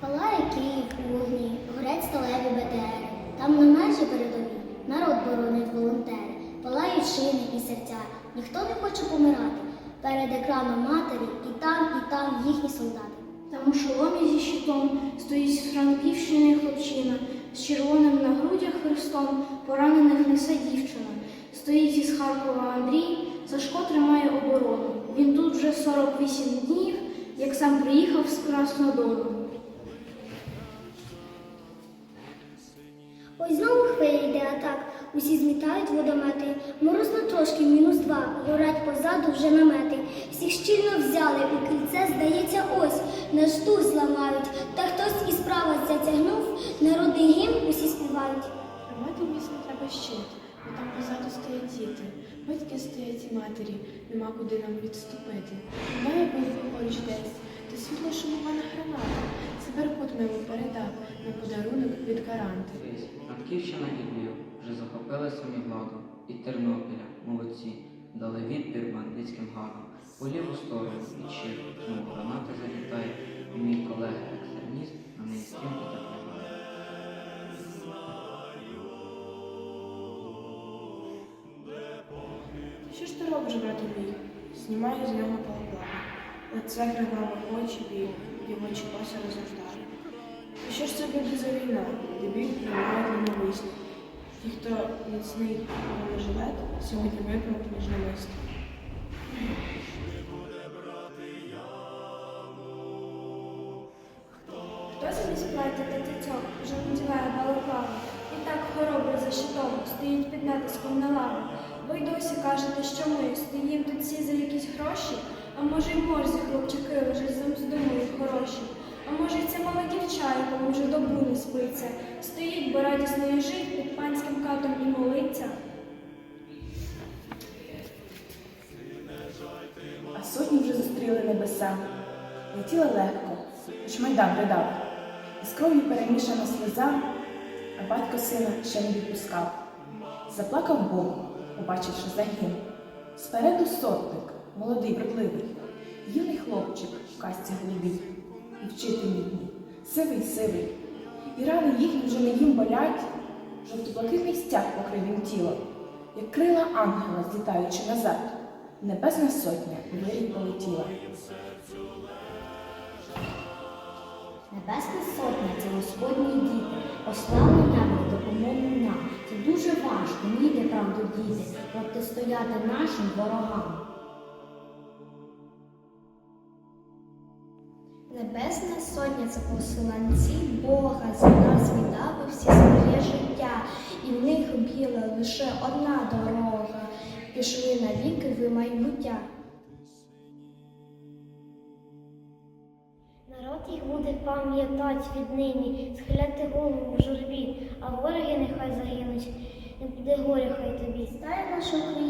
Палає Київ у вогні, горять сталеві БТРи. Там на межі передовій народ боронить волонтери, палають шини і серця. Ніхто не хоче помирати. Перед екраном матері і там, і там їхні солдати. Там у шоломі зі щитом стоїть з Франківщини хлопчина, з червоним на грудях хрестом поранених несе дівчина. Стоїть із Харкова Андрій, Сашко тримає оборону. Він тут вже 48 днів, як сам приїхав з Краснодону. Атак. Усі змітають водомети. Морозно трошки, мінус два. Горять позаду вже намети. Всіх щільно взяли у кільце, здається, ось наш дух зламають. Та хтось із права затягнув, народний гімн усі співають. Тримати міцно треба щит, бо там позаду стоять діти. Батьки стоять і матері, нема куди нам відступити. Має бути поруч десь, то світло шумована граната. Це беркут мимо передав на подарунок від гаранти. Дивись, Франківщина і Львів захопили самі владу. І Тернопіля, молодці, дали відпір бандитським гадам. У ліву сторону від щит знову гранати залітають, і мій колега екстреміст на неї стрімко так лягає. Що ж ти робиш, брате мій? Знімаю з нього балаклаву. Лице криваве очі бій, і в очі розростає. Що ж це буде за війна, Ті, хто міцний бронежилет, сьогодні випнуть між. Хто замість плаття та тицьок вже надіває балаклаву? І так хоробро за щитом стоїть під натиском на лаву. Ви досі кажете, що ми стоїмо тут всі за якісь гроші, а може й морзі хлопчаки лежать замздумують хороші. А може й ця мала дівча, якому вже добу не спиться, стоїть, бо радісно їй жить під панським катом і молиться. А сотні вже зустріли небеса. Летіли легко, хоч майдан ридав. Із кров'ю перемішана сльоза, а батько сина ще не відпускав. Заплакав Бог, побачивши загін. Спереду сотник, молодий, вродливий, юний хлопчик в касті голубій, і вчитель їхній, сивий, сивий. І рани їхні вже не їм болять, жовто-блакитний стяг покрив їм тіло, як крила ангела, злітаючи назад. Небесна сотня у вирій полетіла. Небесна сотня це Господні діти, послали небо допомогу нам. Це дуже важко, ніде правду діти, протистояти нашим ворогам. Небесна сотня це посланці Бога за нас віддали всі своє життя, і в них біла лише одна дорога. Пішли навіки в майбуття. Народ їх буде пам'ятать віднині, схиляти голову в журбі, а вороги нехай загинуть. Не буде горя хай тобі. Стає наша Україна,